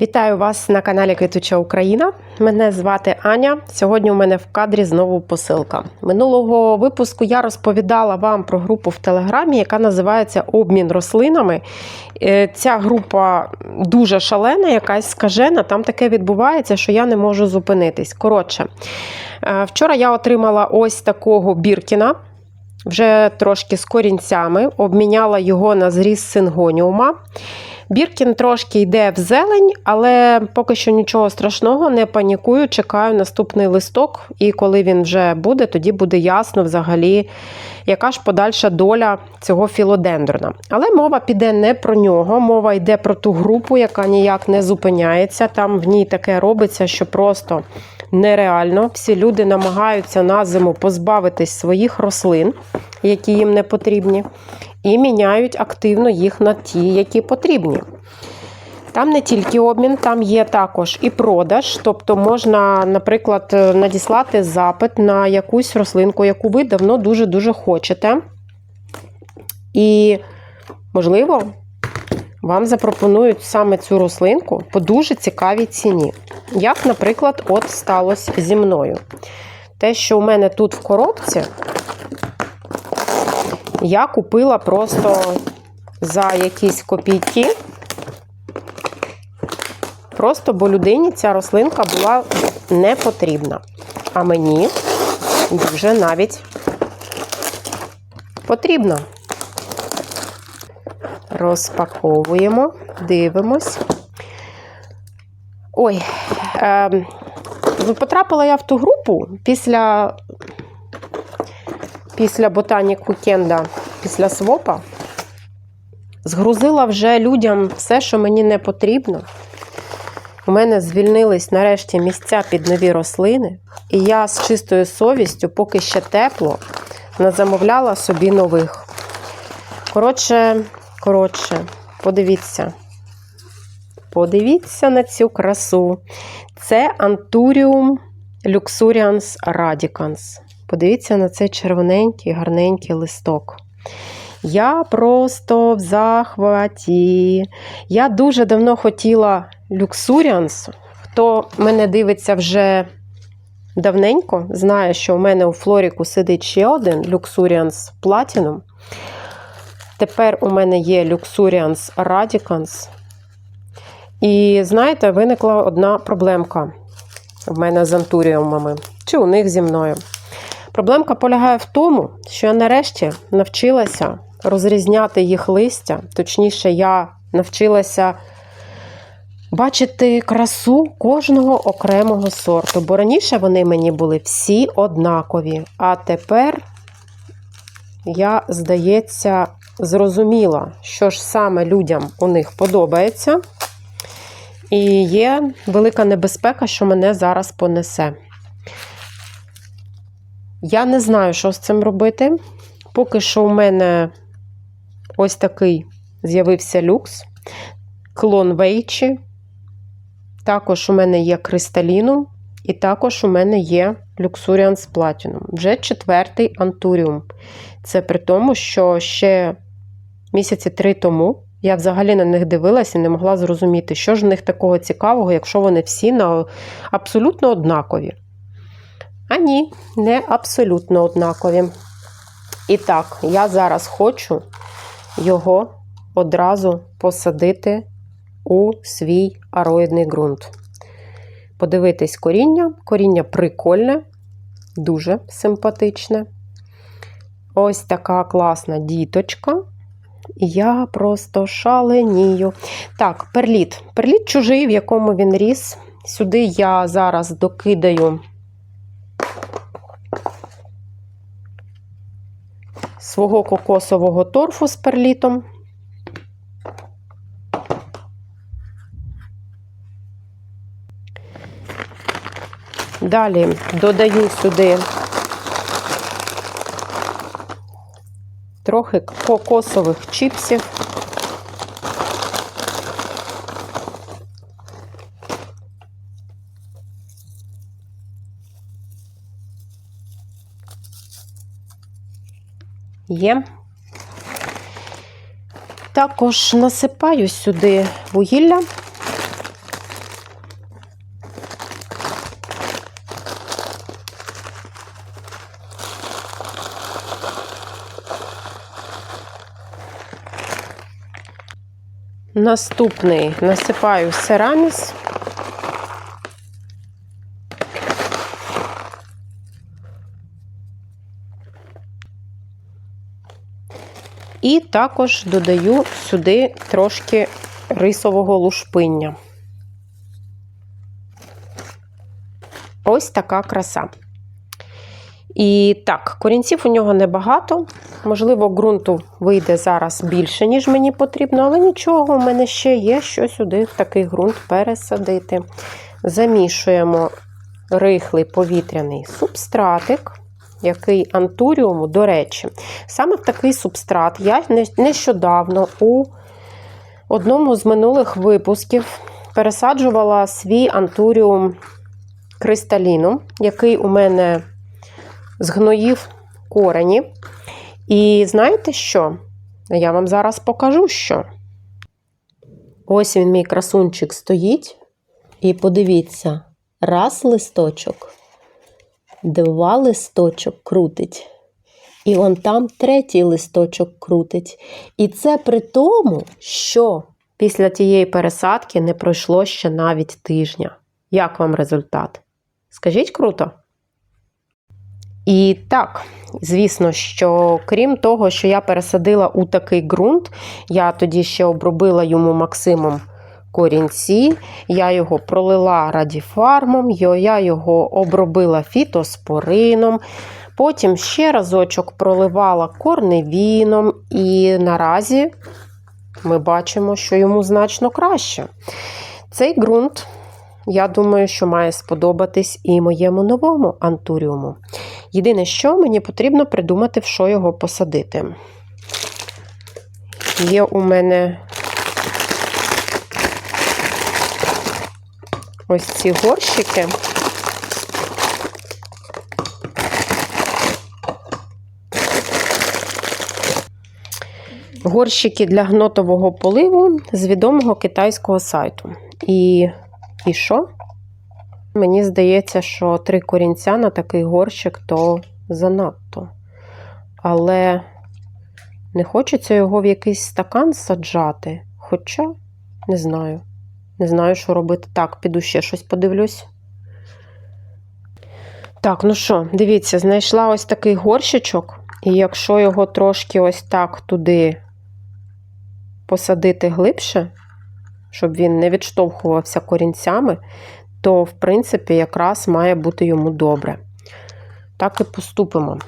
Вітаю вас на каналі Квітуча Україна. Мене звати Аня. Сьогодні у мене в кадрі знову посилка. Минулого випуску я розповідала вам про групу в Телеграмі, яка називається Обмін рослинами. Е, Ця група дуже шалена, якась скажена. Там таке відбувається, що я не можу зупинитись. Коротше, е, вчора я отримала ось такого біркіна. Вже трошки з корінцями, обміняла його на зріз сингоніума. Біркін трошки йде в зелень, але поки що нічого страшного, не панікую, чекаю наступний листок, і коли він вже буде, тоді буде ясно взагалі, яка ж подальша доля цього філодендрона. Але мова піде не про нього, мова йде про ту групу, яка ніяк не зупиняється. Там в ній таке робиться, що просто нереально. Всі люди намагаються на зиму позбавитись своїх рослин, які їм не потрібні і міняють активно їх на ті, які потрібні. Там не тільки обмін, там є також і продаж. Тобто можна, наприклад, надіслати запит на якусь рослинку, яку ви давно дуже-дуже хочете. І, можливо, вам запропонують саме цю рослинку по дуже цікавій ціні. Як, наприклад, от сталося зі мною. Те, що у мене тут в коробці, я купила просто за якісь копійки. Просто бо людині ця рослинка була не потрібна. А мені дуже навіть потрібна. Розпаковуємо, дивимось. Ой, е, потрапила я в ту групу після після Ботанік Вікенда, після свопа, згрузила вже людям все, що мені не потрібно. У мене звільнились нарешті місця під нові рослини, і я з чистою совістю, поки ще тепло, назамовляла собі нових. Коротше, коротше, подивіться. Подивіться на цю красу. Це Anturium Luxurians Radicans. Подивіться на цей червоненький, гарненький листок. Я просто в захваті. Я дуже давно хотіла Luxurians. Хто мене дивиться вже давненько, знає, що у мене у Флоріку сидить ще один Luxurians Platinum. Тепер у мене є Luxurians Radicans. І знаєте, виникла одна проблемка в мене з антуріумами. Чи у них зі мною. Проблемка полягає в тому, що я нарешті навчилася розрізняти їх листя. Точніше, я навчилася бачити красу кожного окремого сорту. Бо раніше вони мені були всі однакові. А тепер я, здається, зрозуміла, що ж саме людям у них подобається. І є велика небезпека, що мене зараз понесе. Я не знаю, що з цим робити. Поки що у мене ось такий з'явився люкс, клон Вейчі. Також у мене є Кристаліну, і також у мене є Luxurians Platinum. Вже четвертий антуріум. Це при тому, що ще місяці три тому я взагалі на них дивилася і не могла зрозуміти, що ж в них такого цікавого, якщо вони всі на абсолютно однакові. А ні, не абсолютно однакові. І так, я зараз хочу його одразу посадити у свій ароїдний ґрунт. Подивитись коріння. Коріння прикольне, дуже симпатичне. Ось така класна діточка. Я просто шаленію. Так, перліт. Перліт чужий, в якому він ріс. Сюди я зараз докидаю свого кокосового торфу з перлітом. Далі додаю сюди трохи кокосових чіпсів. Є. Також насипаю сюди вугілля. Наступний насипаю сераміс. І також додаю сюди трошки рисового лушпиння. Ось така краса. І так, корінців у нього небагато. Можливо, ґрунту вийде зараз більше, ніж мені потрібно, але нічого, у мене ще є, що сюди в такий ґрунт пересадити. Замішуємо рихлий повітряний субстратик, який антуріуму, до речі, саме в такий субстрат я нещодавно у одному з минулих випусків пересаджувала свій антуріум кристаліном, який у мене згноїв корені. І знаєте що? Я вам зараз покажу, що. Ось він, мій красунчик, стоїть. І подивіться, раз листочок, два листочок крутить. І он там третій листочок крутить. І це при тому, що після тієї пересадки не пройшло ще навіть тижня. Як вам результат? Скажіть круто? І так, звісно, що крім того, що я пересадила у такий ґрунт, я тоді ще обробила йому максимум корінці, я його пролила радіфармом, я його обробила фітоспорином. Потім ще разочок проливала корневіном, і наразі ми бачимо, що йому значно краще. Цей ґрунт я думаю, що має сподобатись і моєму новому антуріуму. Єдине, що мені потрібно придумати, в що його посадити. Є у мене ось ці горщики. Горщики для гнотового поливу з відомого китайського сайту. І і що? Мені здається, що три корінця на такий горщик то занадто. Але не хочеться його в якийсь стакан саджати. Хоча, не знаю. Не знаю, що робити. Так, піду ще щось подивлюсь. Так, ну що, дивіться, знайшла ось такий горщичок, і якщо його трошки ось так туди посадити глибше, щоб він не відштовхувався корінцями, то, в принципі, якраз має бути йому добре. Так і поступимо.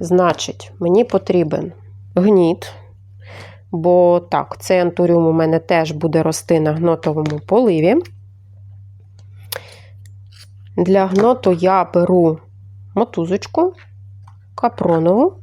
Значить, мені потрібен гніт, бо так, цей антуріум у мене теж буде рости на гнотовому поливі. Для гноту я беру мотузочку капронову.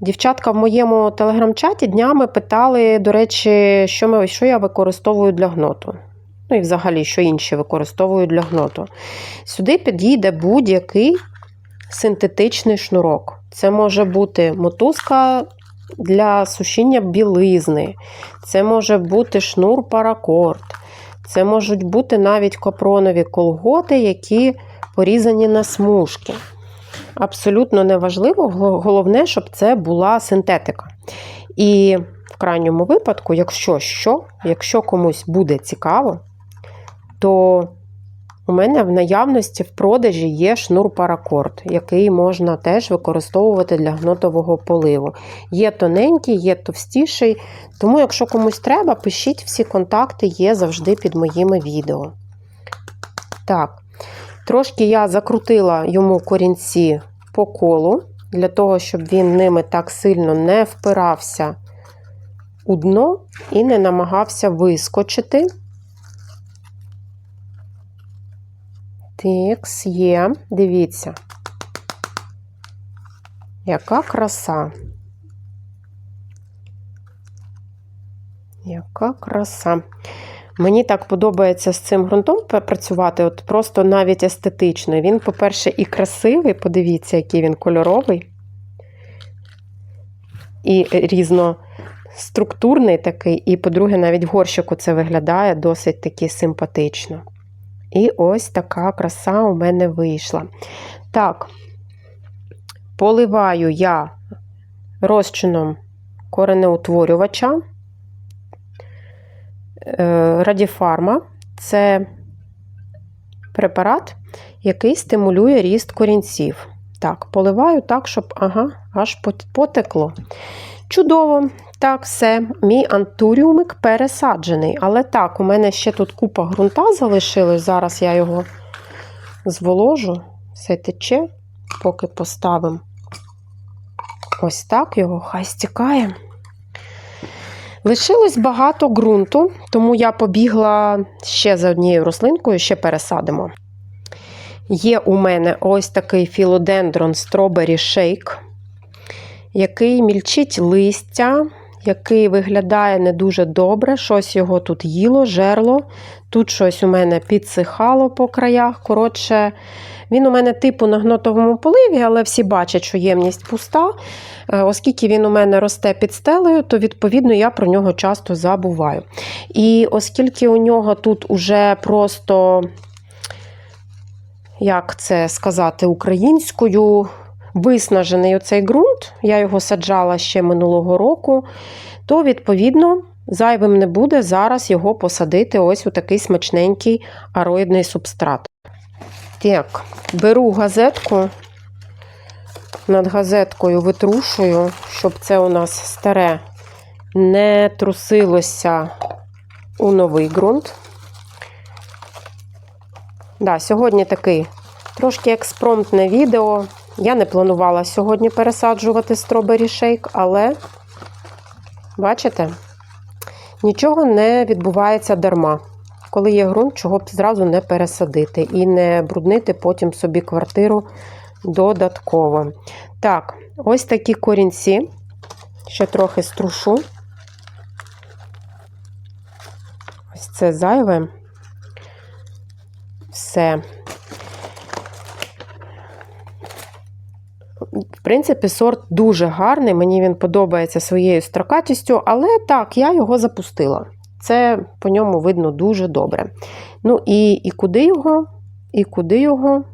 Дівчатка в моєму телеграм-чаті днями питали, до речі, що ми, що я використовую для гноту. Ну і взагалі, що інші використовують для гноту. Сюди підійде будь-який синтетичний шнурок. Це може бути мотузка для сушіння білизни, це може бути шнур паракорд, це можуть бути навіть капронові колготи, які порізані на смужки абсолютно неважливо, головне, щоб це була синтетика. І в крайньому випадку, якщо що, якщо комусь буде цікаво, то у мене в наявності в продажі є шнур паракорд, який можна теж використовувати для гнотового поливу. Є тоненький, є товстіший. Тому, якщо комусь треба, пишіть всі контакти, є завжди під моїми відео. Так, трошки я закрутила йому корінці по колу, для того, щоб він ними так сильно не впирався у дно і не намагався вискочити. Текс є, дивіться, яка краса. Яка краса. Мені так подобається з цим ґрунтом працювати, от просто навіть естетично. Він, по-перше, і красивий, подивіться, який він кольоровий. І різноструктурний такий, і, по-друге, навіть в горщику це виглядає досить таки симпатично. І ось така краса у мене вийшла. Так, поливаю я розчином коренеутворювача е, Радіфарма. Це препарат, який стимулює ріст корінців. Так, поливаю так, щоб ага, аж потекло. Чудово! Так, все, мій антуріумик пересаджений. Але так, у мене ще тут купа ґрунта залишилось. Зараз я його зволожу, все тече, поки поставимо ось так його, хай стікає. Лишилось багато ґрунту, тому я побігла ще за однією рослинкою, ще пересадимо. Є у мене ось такий філодендрон Strawberry Shake, який мільчить листя, який виглядає не дуже добре. Щось його тут їло, жерло. Тут щось у мене підсихало по краях. Коротше, він у мене типу на гнотовому поливі, але всі бачать, що ємність пуста. Е, Оскільки він у мене росте під стелею, то відповідно я про нього часто забуваю. І оскільки у нього тут уже просто, як це сказати, українською, виснажений оцей ґрунт, я його саджала ще минулого року, то, відповідно, зайвим не буде зараз його посадити ось у такий смачненький ароїдний субстрат. Так, беру газетку, над газеткою витрушую, щоб це у нас старе не трусилося у новий ґрунт. Да, Сьогодні такий трошки експромтне відео. Я не планувала сьогодні пересаджувати стробері шейк, але, бачите, нічого не відбувається дарма. Коли є ґрунт, чого б зразу не пересадити і не бруднити потім собі квартиру додатково. Так, ось такі корінці. Ще трохи струшу. Ось це зайве. Все. В принципі, сорт дуже гарний, мені він подобається своєю строкатістю, але так, я його запустила. Це по ньому видно дуже добре. Ну і, і куди його? І куди його?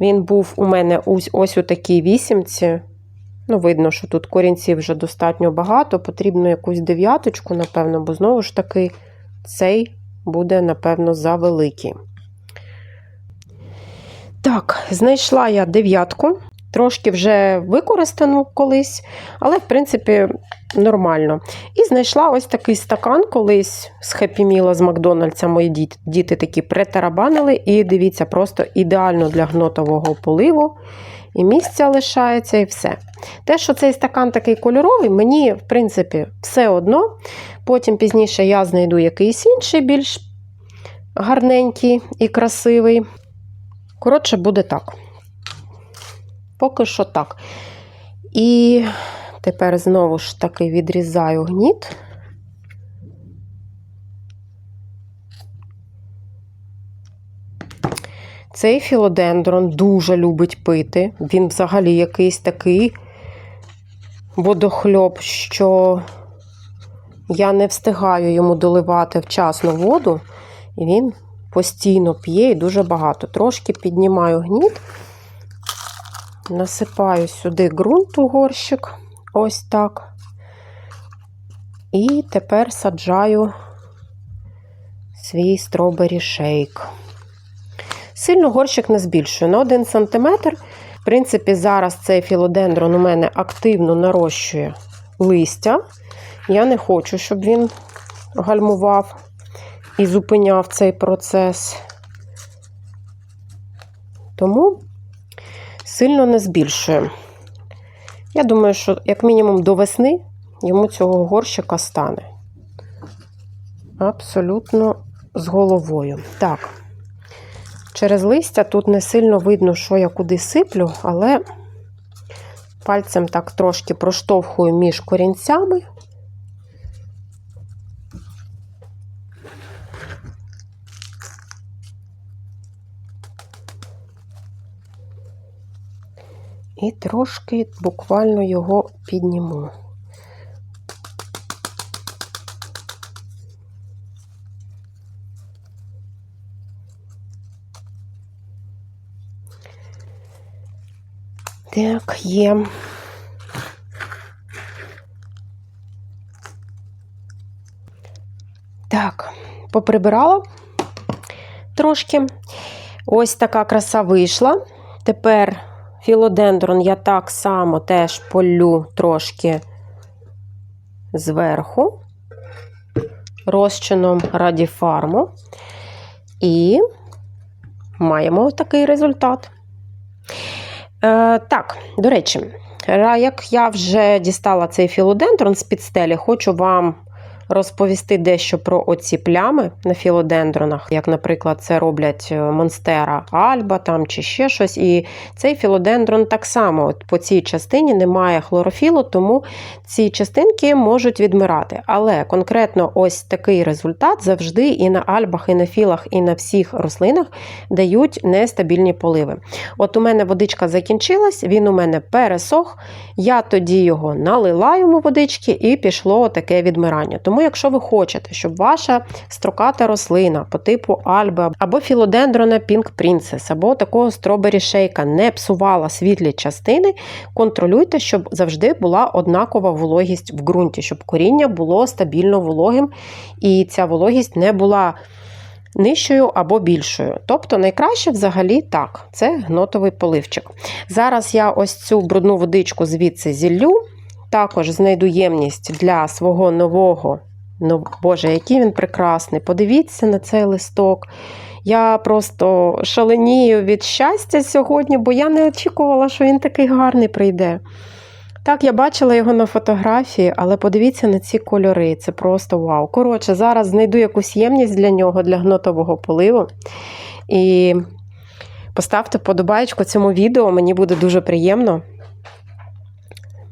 Він був у мене ось ось у такій вісімці. Ну, видно, що тут корінців вже достатньо багато. Потрібно якусь дев'яточку, напевно, бо знову ж таки, цей буде, напевно, завеликий. Так, знайшла я дев'ятку. Трошки вже використану колись, але, в принципі, нормально. І знайшла ось такий стакан колись з Happy Meal з Макдональдса. Мої діти, діти такі притарабанили. І дивіться, просто ідеально для гнотового поливу. І місця лишається, і все. Те, що цей стакан такий кольоровий, мені, в принципі, все одно. Потім пізніше я знайду якийсь інший, більш гарненький і красивий. Коротше, буде так. Поки що так. І тепер знову ж таки відрізаю гніт. Цей філодендрон дуже любить пити. Він взагалі якийсь такий водохльоб, що я не встигаю йому доливати вчасно воду, і він постійно п'є і дуже багато. Трошки піднімаю гніт. Насипаю сюди ґрунт у горщик, ось так. І тепер саджаю свій стробері шейк. Сильно горщик не збільшую на 1 см. В принципі, зараз цей філодендрон у мене активно нарощує листя. Я не хочу, щоб він гальмував і зупиняв цей процес. Тому сильно не збільшує. Я думаю, що як мінімум до весни йому цього горщика стане. Абсолютно з головою. Так, через листя тут не сильно видно, що я куди сиплю, але пальцем так трошки проштовхую між корінцями. і трошки буквально його підніму. Так, є. Так, поприбирала трошки. Ось така краса вийшла. Тепер філодендрон я так само теж полю трошки зверху розчином радіфарму. І маємо такий результат. Е, Так, до речі, як я вже дістала цей філодендрон з під стелі, хочу вам розповісти дещо про оці плями на філодендронах, як, наприклад, це роблять е, Монстера Альба там, чи ще щось. І цей філодендрон так само от по цій частині немає хлорофілу, тому ці частинки можуть відмирати. Але конкретно ось такий результат завжди і на альбах, і на філах, і на всіх рослинах дають нестабільні поливи. От у мене водичка закінчилась, він у мене пересох. Я тоді його налила йому водички і пішло таке відмирання. Тому, якщо ви хочете, щоб ваша строката рослина по типу альби або філодендрона Pink Princess, або такого стробері шейка не псувала світлі частини, контролюйте, щоб завжди була однакова вологість в ґрунті, щоб коріння було стабільно вологим і ця вологість не була нижчою або більшою. Тобто найкраще взагалі так, це гнотовий поливчик. Зараз я ось цю брудну водичку звідси зіллю, також знайду ємність для свого нового. Ну, Боже, який він прекрасний! Подивіться на цей листок. Я просто шаленію від щастя сьогодні, бо я не очікувала, що він такий гарний прийде. Так, я бачила його на фотографії, але подивіться на ці кольори. Це просто вау. Коротше, зараз знайду якусь ємність для нього, для гнотового поливу. І поставте подобаєчку цьому відео, мені буде дуже приємно.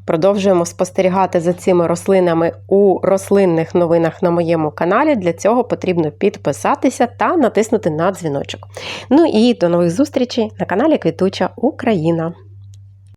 Продовжуємо спостерігати за цими рослинами у рослинних новинах на моєму каналі. Для цього потрібно підписатися та натиснути на дзвіночок. Ну і до нових зустрічей на каналі Квітуча Україна.